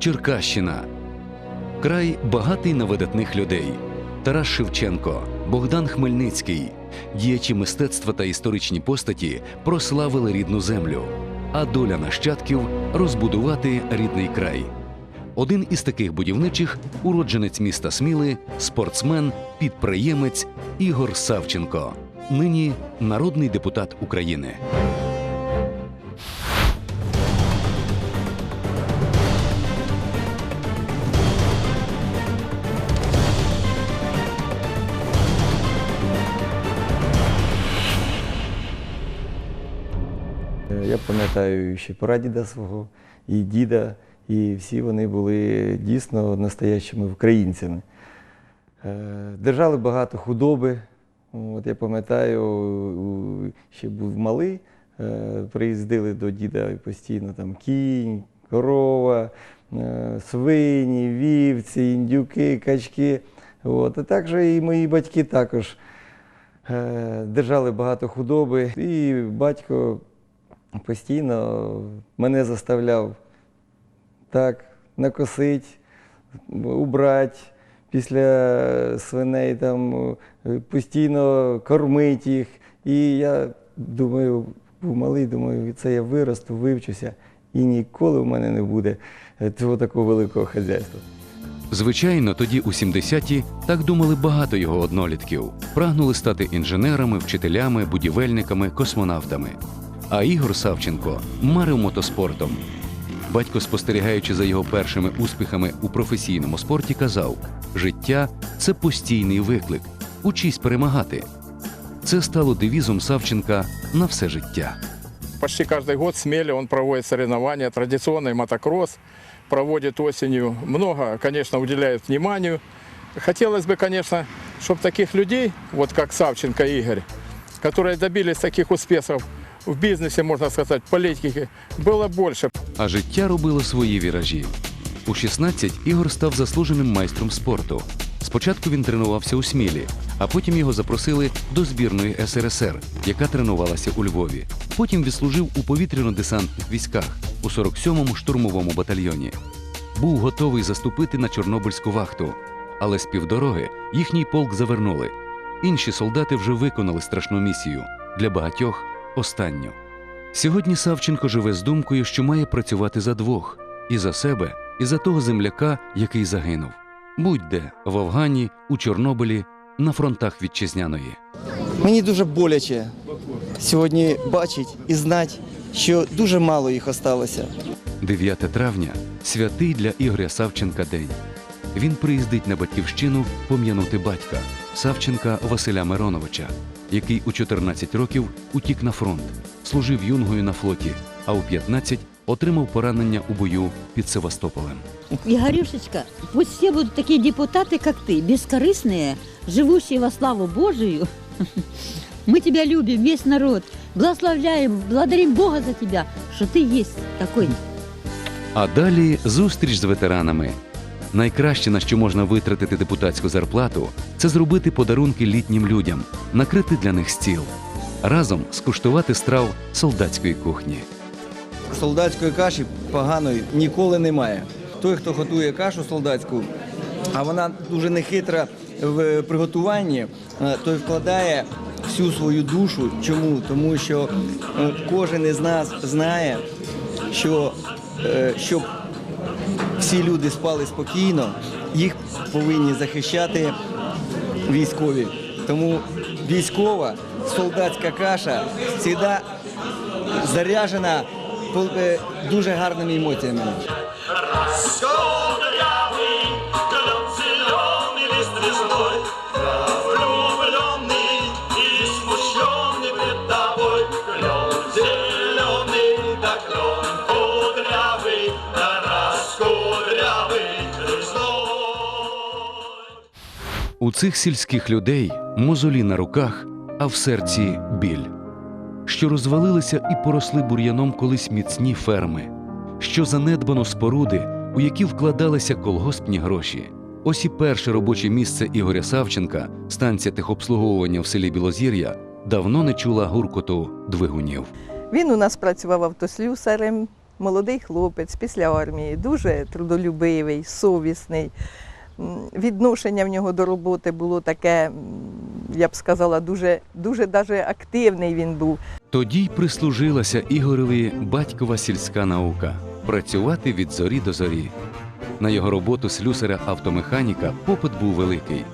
Черкащина. Край багатий на видатних людей. Тарас Шевченко, Богдан Хмельницький. Діячі мистецтва та історичні постаті прославили рідну землю, а доля нащадків розбудувати рідний край. Один із таких будівничих уродженець міста Сміли, спортсмен, підприємець Ігор Савченко, нині народний депутат України. Я пам'ятаю ще прадіда свого і діда, і всі вони були дійсно настоящими українцями. Е, Держали багато худоби. От я пам'ятаю, ще був малий, е, приїздили до діда постійно там кінь, корова, е, свині, вівці, індюки, качки. От. А також і мої батьки також держали багато худоби. І батько постійно мене заставляв так накосить, убрати після свиней, там, постійно кормить їх. І я думаю, був малий, думаю, це я виросту, вивчуся, і ніколи в мене не буде цього такого великого хазяйства. Звичайно, тоді у 70-ті так думали багато його однолітків. Прагнули стати інженерами, вчителями, будівельниками, космонавтами. А Ігор Савченко марив мотоспортом. Батько, спостерігаючи за його першими успіхами у професійному спорті, казав: життя це постійний виклик. Учись перемагати. Це стало девізом Савченка на все життя. Почти каждый год в Смеле он проводит соревнования, традиционный мотокросс, проводит осенью. Много, конечно, уделяет вниманию. Хотелось бы, конечно, чтобы таких людей, вот как Савченко Игорь, которые добились таких успехов в бизнесе, можно сказать, в политике, было больше. А життя робило свої віражі. У 16 Ігор став заслуженим майстром спорту. Спочатку він тренувався у Смілі, а потім його запросили до збірної СРСР, яка тренувалася у Львові. Потім відслужив у повітряно-десантних військах у 47-му штурмовому батальйоні. Був готовий заступити на Чорнобильську вахту, але з півдороги їхній полк завернули. Інші солдати вже виконали страшну місію для багатьох останню. Сьогодні Савченко живе з думкою, що має працювати за двох і за себе, і за того земляка, який загинув. Будь-де в Афгані, у Чорнобилі, на фронтах вітчизняної. Мені дуже боляче сьогодні бачити і знати, що дуже мало їх осталося. 9 травня святий для Ігоря Савченка день Він приїздить на батьківщину пом'янути батька Савченка Василя Мироновича, який у 14 років утік на фронт, служив юнгою на флоті, а у 15 отримав поранення у бою під Севастополем. Игорюшечка, пусть все будут такие депутаты, как ты, бескорыстные, живущие во славу Божию. Мы тебя любим, весь народ. Благословляем, благодарим Бога за тебя, что ты есть такой. А далі зустріч з ветеранами. Найкраще, на що можна витратити депутатську зарплату, це зробити подарунки літнім людям, накрити для них стіл, разом скуштувати страв солдатської кухні. Солдатської каші поганої ніколи немає. Той, хто готує кашу солдатську, а вона дуже нехитра в приготуванні, е, той вкладає всю свою душу. Чому? Тому що е, кожен із нас знає, що е, щоб всі люди спали спокійно, їх повинні захищати військові. Тому військова солдатська каша завжди заряжена е, дуже гарними емоціями. У цих сільських людей мозолі на руках, а в серці біль, що розвалилися і поросли бур'яном колись міцні ферми, що занедбано споруди, у які вкладалися колгоспні гроші. Ось і перше робоче місце Ігоря Савченка, станція техобслуговування в селі Білозір'я, давно не чула гуркоту двигунів. Він у нас працював автослюсарем, молодий хлопець після армії, дуже трудолюбивий, совісний. Відношення в нього до роботи було таке, я б сказала, дуже, дуже даже активний він був. Тоді й прислужилася Ігореві батькова сільська наука працювати від зорі до зорі. На його роботу слюсаря-автомеханіка попит був великий.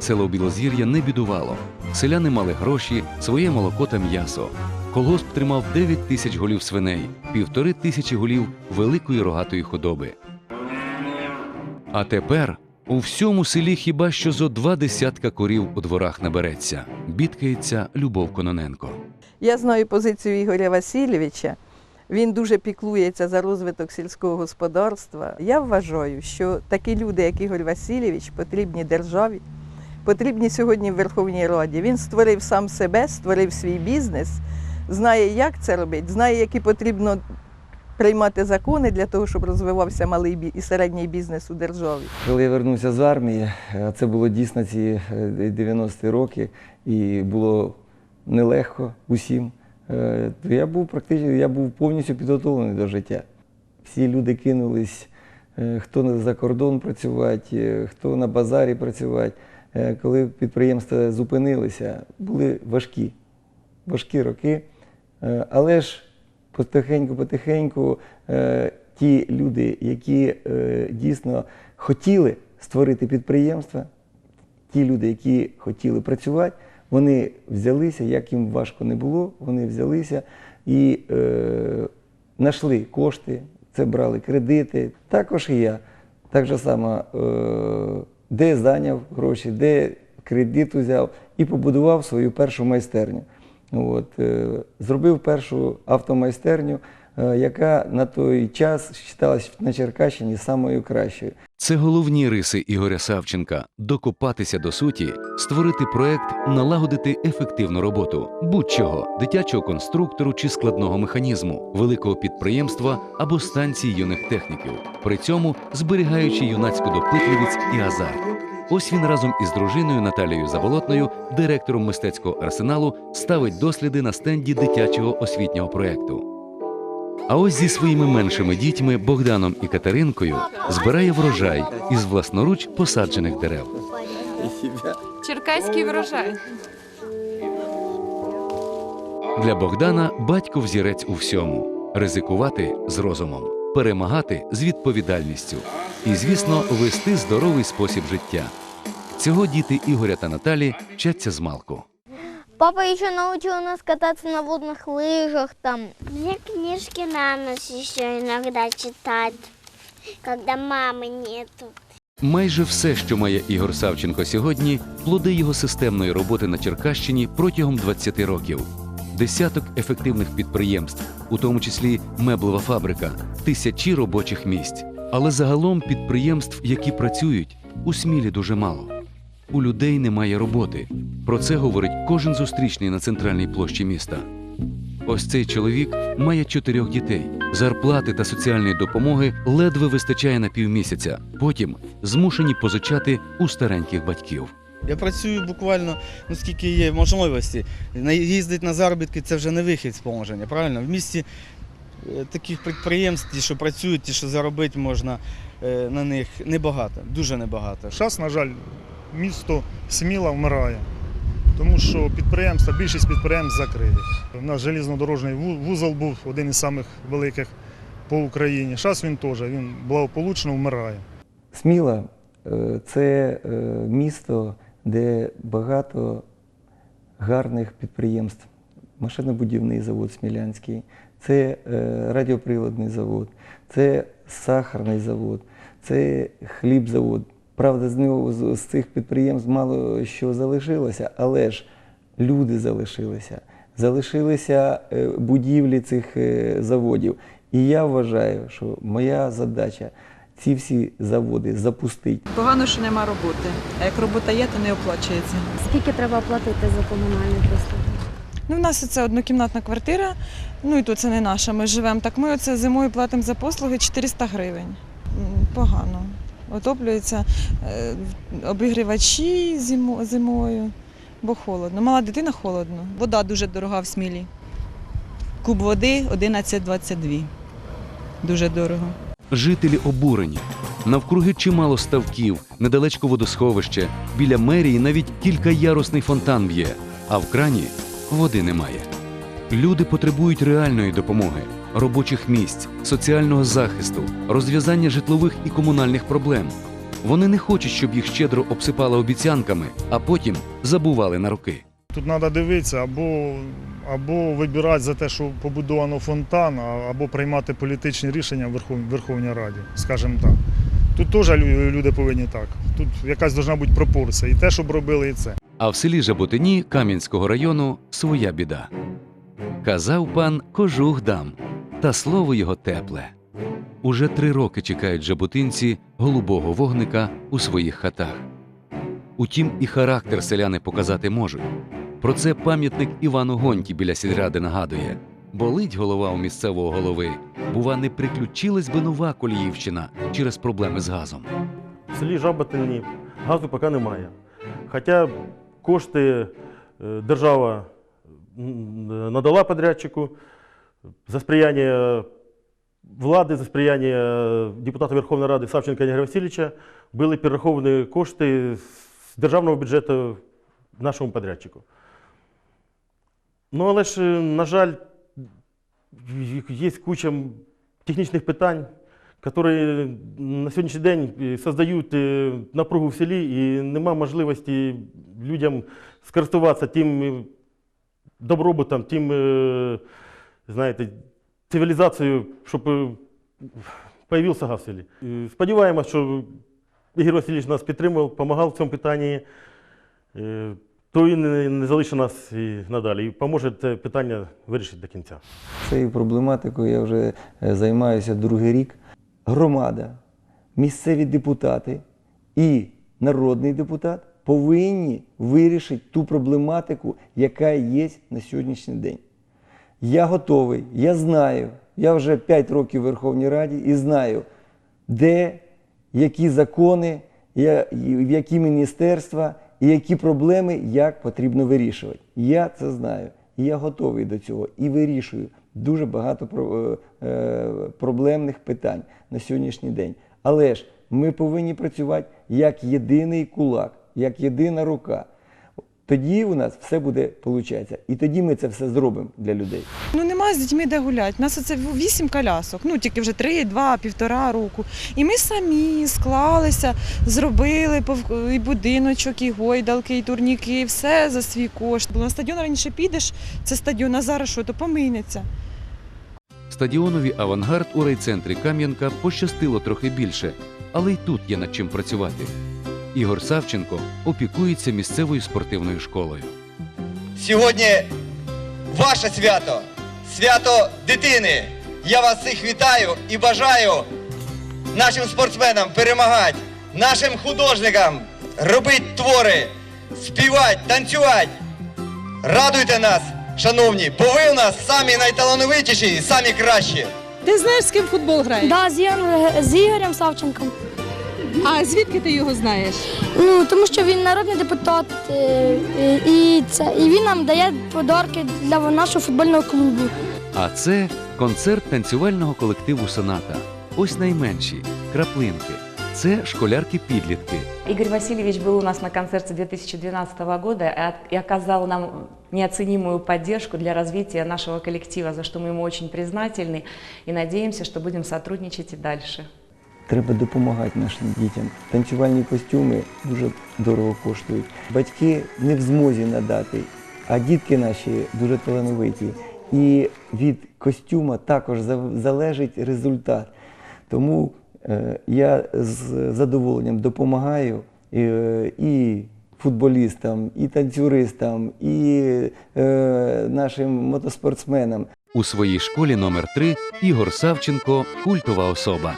Село Білозір'я не бідувало. Селяни мали гроші, своє молоко та м'ясо. Колгосп тримав 9 тисяч голів свиней, півтори тисячі голів великої рогатої худоби. А тепер у всьому селі хіба що зо два десятка корів у дворах набереться, бідкається Любов Кононенко. Я знаю позицію Ігоря Васильовича. Він дуже піклується за розвиток сільського господарства. Я вважаю, що такі люди, як Ігор Васильович, потрібні державі, потрібні сьогодні в Верховній Раді. Він створив сам себе, створив свій бізнес, знає, як це робити, знає, які потрібно приймати закони для того, щоб розвивався малий і середній бізнес у державі. Коли я вернувся з армії, а це було дійсно ці е, 90-ті роки, і було нелегко усім. е, я був практично я був повністю підготовлений до життя. Всі люди кинулись, е, хто за кордон працювати, е, хто на базарі працювати. Е, Коли підприємства зупинилися, були важкі, важкі роки. Е, Але ж потихеньку-потихеньку е, ті люди, які е, дійсно хотіли створити підприємства, ті люди, які хотіли працювати, вони взялися, як їм важко не було, вони взялися і е, знайшли кошти, це брали кредити. Також і я. Так же само, е, де зайняв гроші, де кредит взяв і побудував свою першу майстерню. От, е, зробив першу автомайстерню, е, яка на той час вважалась на Черкащині самою кращою. Це головні риси Ігоря Савченка докопатися до суті, створити проект, налагодити ефективну роботу будь-чого дитячого конструктору чи складного механізму, великого підприємства або станції юних техніків, при цьому зберігаючи юнацьку допитливість і азарт. Ось він разом із дружиною Наталією Заболотною, директором мистецького арсеналу, ставить досліди на стенді дитячого освітнього проекту. А ось зі своїми меншими дітьми Богданом і Катеринкою збирає врожай із власноруч посаджених дерев. Черкаський врожай. Для Богдана батько взірець у всьому: ризикувати з розумом, перемагати з відповідальністю і, звісно, вести здоровий спосіб життя. Цього діти Ігоря та Наталі вчаться з малку. Папа еще научил нас кататься на водных лыжах там. Мне книжки на ночь еще иногда читать, когда мамы нету. Майже все, що має Ігор Савченко сьогодні, плоди його системної роботи на Черкащині протягом 20 років. Десяток ефективних підприємств, у тому числі меблева фабрика, тисячі робочих місць. Але загалом підприємств, які працюють, у смілі дуже мало. У людей немає роботи. Про це говорить кожен зустрічний на центральній площі міста. Ось цей чоловік має чотирьох дітей. Зарплати та соціальної допомоги ледве вистачає на півмісяця. Потім змушені позичати у стареньких батьків. Я працюю буквально, ну скільки є можливості. Їздити на заробітки це вже не вихід з положення, правильно? В місті таких підприємств, ті, що працюють, ті, що заробити можна е, на них, небагато, дуже небагато. Зараз, на жаль, місто Сміла вмирає, тому що підприємства, більшість підприємств закриті. У нас железнодорожний вузол був один із самих великих по Україні. Зараз він теж він благополучно вмирає. Сміла е, це е, місто, де багато гарних підприємств. Машинобудівний завод Смілянський, це е, радіоприладний завод, це сахарний завод, це хлібзавод. Правда, з нього з, з цих підприємств мало що залишилося, але ж люди залишилися, залишилися е, будівлі цих е, заводів. І я вважаю, що моя задача ці всі заводи запустити. Погано, що нема роботи. А як робота є, то не оплачується. Скільки треба платити за комунальні послуги? Ну, у нас це однокімнатна квартира, ну і то це не наша. Ми живемо. Так ми оце зимою платимо за послуги 400 гривень. Погано. Отоплюються е, обігрівачі зимою, бо холодно. Мала дитина холодно. Вода дуже дорога в смілі. Куб води 11,22. дуже дорого. Жителі обурені. Навкруги чимало ставків, недалечко водосховище, біля мерії навіть кількаярусний фонтан б'є, а в крані води немає. Люди потребують реальної допомоги, робочих місць, соціального захисту, розв'язання житлових і комунальних проблем. Вони не хочуть, щоб їх щедро обсипали обіцянками, а потім забували на роки. Тут треба дивитися або, або вибирати за те, що побудовано фонтан, або приймати політичні рішення в Верхов- Верховній Раді, скажімо так. Тут теж люди повинні так. Тут якась повинна бути пропорція. І те, щоб робили, і це. А в селі Жаботині Кам'янського району своя біда. Казав пан кожух дам, та слово його тепле. Уже три роки чекають жаботинці голубого вогника у своїх хатах. Утім, і характер селяни показати можуть. Про це пам'ятник Івану Гонті біля сільради нагадує. Болить голова у місцевого голови. Бува, не приключилась би нова Коліївщина через проблеми з газом. В селі Жаботині газу поки немає. Хоча кошти е, держава надала подрядчику за сприяння влади, за сприяння депутата Верховної Ради Савченка Ігоря Васильовича були перераховані кошти з державного бюджету нашому подрядчику. Ну, але ж, на жаль, є куча технічних питань, які на сьогоднішній день создають е, напругу в селі і нема можливості людям скористуватися тим добробутом, тим, е, знаєте, цивілізацією, щоб е, появився газ селі. Сподіваємось, що Ігор Васильович нас підтримував, допомагав в цьому питанні. Е, То він не- залишить нас і надалі і поможе це питання вирішити до кінця. Цією проблематикою я вже займаюся другий рік. Громада, місцеві депутати і народний депутат повинні вирішити ту проблематику, яка є на сьогоднішній день. Я готовий, я знаю, я вже 5 років в Верховній Раді і знаю, де, які закони, в які міністерства і які проблеми як потрібно вирішувати. Я це знаю. І я готовий до цього і вирішую дуже багато е, е, проблемних питань на сьогоднішній день. Але ж ми повинні працювати як єдиний кулак, як єдина рука. Тоді у нас все буде получатися. І тоді ми це все зробимо для людей. Ну немає з дітьми де гуляти. У нас оце вісім колясок, ну тільки вже три, два, півтора року. І ми самі склалися, зробили пов- і будиночок, і гойдалки, і турніки, все за свій кошт. Бо на стадіон раніше підеш, це стадіон, а зараз що, то поминеться. Стадіонові авангард у райцентрі Кам'янка пощастило трохи більше, але й тут є над чим працювати. Ігор Савченко опікується місцевою спортивною школою. Сьогодні ваше свято, свято дитини. Я вас всіх вітаю і бажаю нашим спортсменам перемагати, нашим художникам робити твори, співати, танцювати. Радуйте нас, шановні, бо ви у нас самі найталановитіші і самі кращі. Ти знаєш, з ким футбол грає? Да, з, з Ігорем Савченком. А звідки ти його знаєш? Ну, тому що він народний депутат, е, е, і, це, і він нам дає подарки для нашого футбольного клубу. А це концерт танцювального колективу Соната. Ось найменші краплинки. Це школярки-підлітки. Игорь Васильевич был у нас на концерте 2012 года и от- и оказал нам неоценимую поддержку для развития нашего коллектива, за что мы ему очень признательны и надеемся, что будем сотрудничать и дальше. Треба допомагати нашим дітям. Танцювальні костюми дуже дорого коштують. Батьки не в змозі надати, а дітки наші дуже талановиті. І від костюма також залежить результат. Тому е, я з задоволенням допомагаю е, і футболістам, і танцюристам, і е, нашим мотоспортсменам. У своїй школі номер 3 Ігор Савченко культова особа.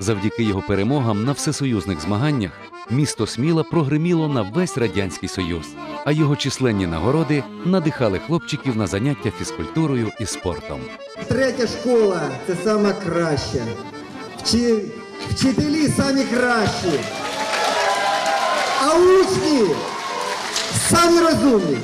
Завдяки його перемогам на всесоюзних змаганнях місто Сміла прогриміло на весь радянський союз, а його численні нагороди надихали хлопчиків на заняття фізкультурою і спортом. Третя школа це сама краща. Вчи... Вчителі самі кращі. А учні самі розумні.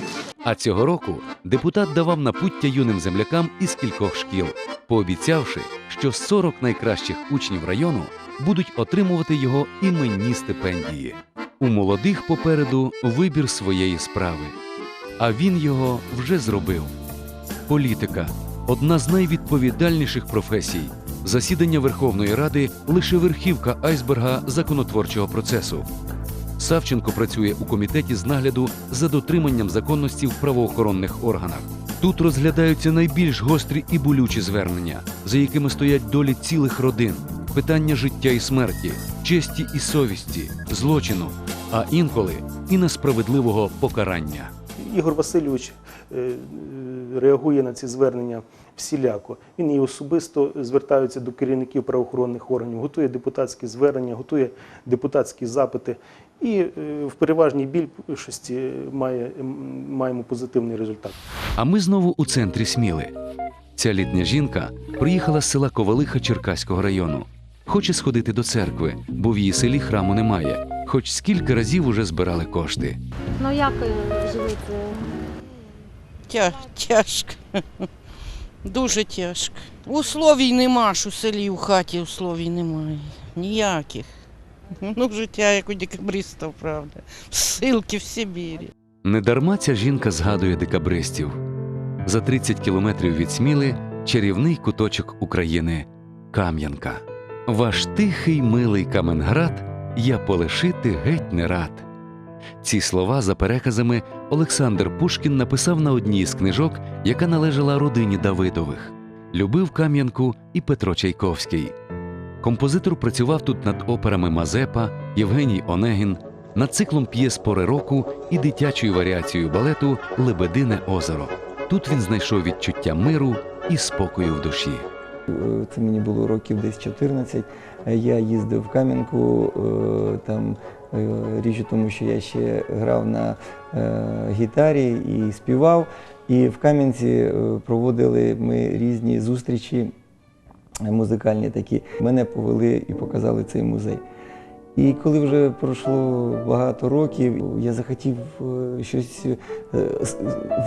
А цього року депутат давав напуття юним землякам із кількох шкіл, пообіцявши, що 40 найкращих учнів району будуть отримувати його іменні стипендії. У молодих попереду вибір своєї справи. А він його вже зробив. Політика одна з найвідповідальніших професій. Засідання Верховної Ради лише верхівка айсберга законотворчого процесу. Савченко працює у комітеті з нагляду за дотриманням законності в правоохоронних органах. Тут розглядаються найбільш гострі і болючі звернення, за якими стоять долі цілих родин, питання життя і смерті, честі і совісті, злочину, а інколи і несправедливого покарання. Ігор Васильович е, е, реагує на ці звернення всіляко. Він і особисто звертається до керівників правоохоронних органів, готує депутатські звернення, готує депутатські запити і е, в переважній більшості має, маємо позитивний результат. А ми знову у центрі Сміли. Ця літня жінка приїхала з села Ковалиха Черкаського району. Хоче сходити до церкви, бо в її селі храму немає, хоч скільки разів уже збирали кошти. Ну як е, живете? Тя, тяжко. Дуже тяжко. Условій нема ж у селі, у хаті условій немає. Ніяких. Ну, життя як у декабристів, правда. Ссылки в Сибірі. Недарма ця жінка згадує декабристів. За 30 кілометрів від Сміли чарівний куточок України Кам'янка. Ваш тихий милий Каменград я полишити геть не рад. Ці слова за переказами Олександр Пушкін написав на одній з книжок, яка належала родині Давидових. Любив Кам'янку і Петро Чайковський. Композитор працював тут над операми Мазепа, Євгеній Онегін, над циклом п'єс пори року і дитячою варіацією балету Лебедине озеро. Тут він знайшов відчуття миру і спокою в душі. Це мені було років десь 14. Е, Я їздив в Кам'янку, е, там е, річ у тому, що я ще грав на е, гітарі і співав. І в Кам'янці проводили ми різні зустрічі музикальні такі. Мене повели і показали цей музей. І коли вже пройшло багато років, я захотів е, щось е,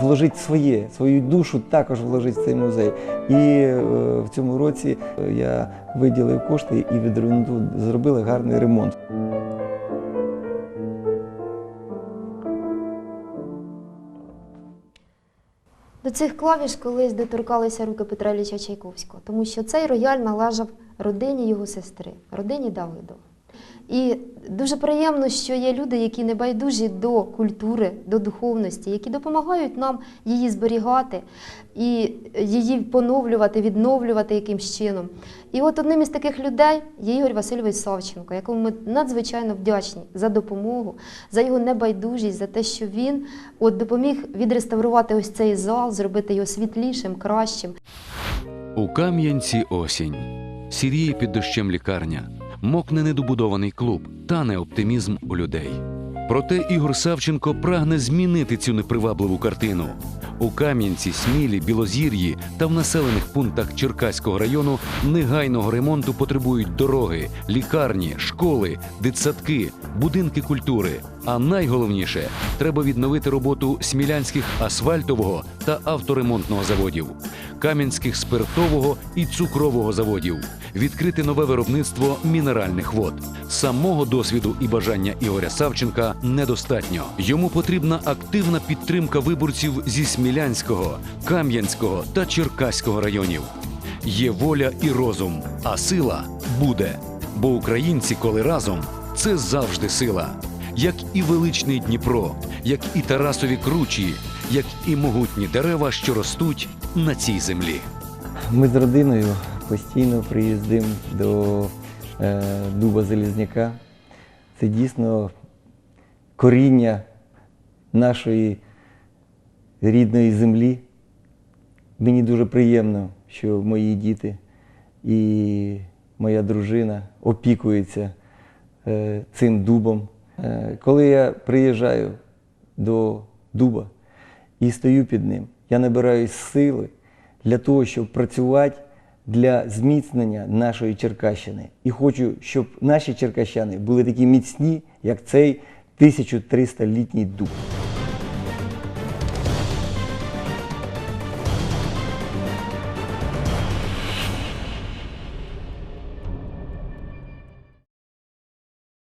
вложити своє, свою душу також вложити в цей музей. І е, в цьому році я виділив кошти і відремонту- зробили гарний ремонт. До цих клавіш колись доторкалися руки Петра Ілліча Чайковського, тому що цей рояль належав родині його сестри, родині Давидова. І дуже приємно, що є люди, які не байдужі до культури, до духовності, які допомагають нам її зберігати і її поновлювати, відновлювати якимсь чином. І от одним із таких людей є Ігор Васильович Савченко, якому ми надзвичайно вдячні за допомогу, за його небайдужість, за те, що він от допоміг відреставрувати ось цей зал, зробити його світлішим, кращим. У Кам'янці осінь. Сіріє під дощем лікарня, мокне недобудований клуб, тане оптимізм у людей. Проте Ігор Савченко прагне змінити цю непривабливу картину. У Кам'янці, Смілі, Білозір'ї та в населених пунктах Черкаського району негайного ремонту потребують дороги, лікарні, школи, дитсадки, будинки культури. А найголовніше треба відновити роботу смілянських асфальтового та авторемонтного заводів, кам'янських спиртового і цукрового заводів, відкрити нове виробництво мінеральних вод. Самого досвіду і бажання Ігоря Савченка недостатньо. Йому потрібна активна підтримка виборців зі Смілянського, Кам'янського та Черкаського районів. Є воля і розум, а сила буде. Бо українці, коли разом, це завжди сила. Як і величний Дніпро, як і Тарасові кручі, як і могутні дерева, що ростуть на цій землі. Ми з родиною постійно приїздимо до е, Дуба Залізняка. Це дійсно коріння нашої рідної землі. Мені дуже приємно, що мої діти і моя дружина опікуються е, цим дубом. Е, коли я приїжджаю до дуба і стою під ним, я набираюсь сили для того, щоб працювати для зміцнення нашої Черкащини. І хочу, щоб наші черкащани були такі міцні, як цей 1300-літній дуб.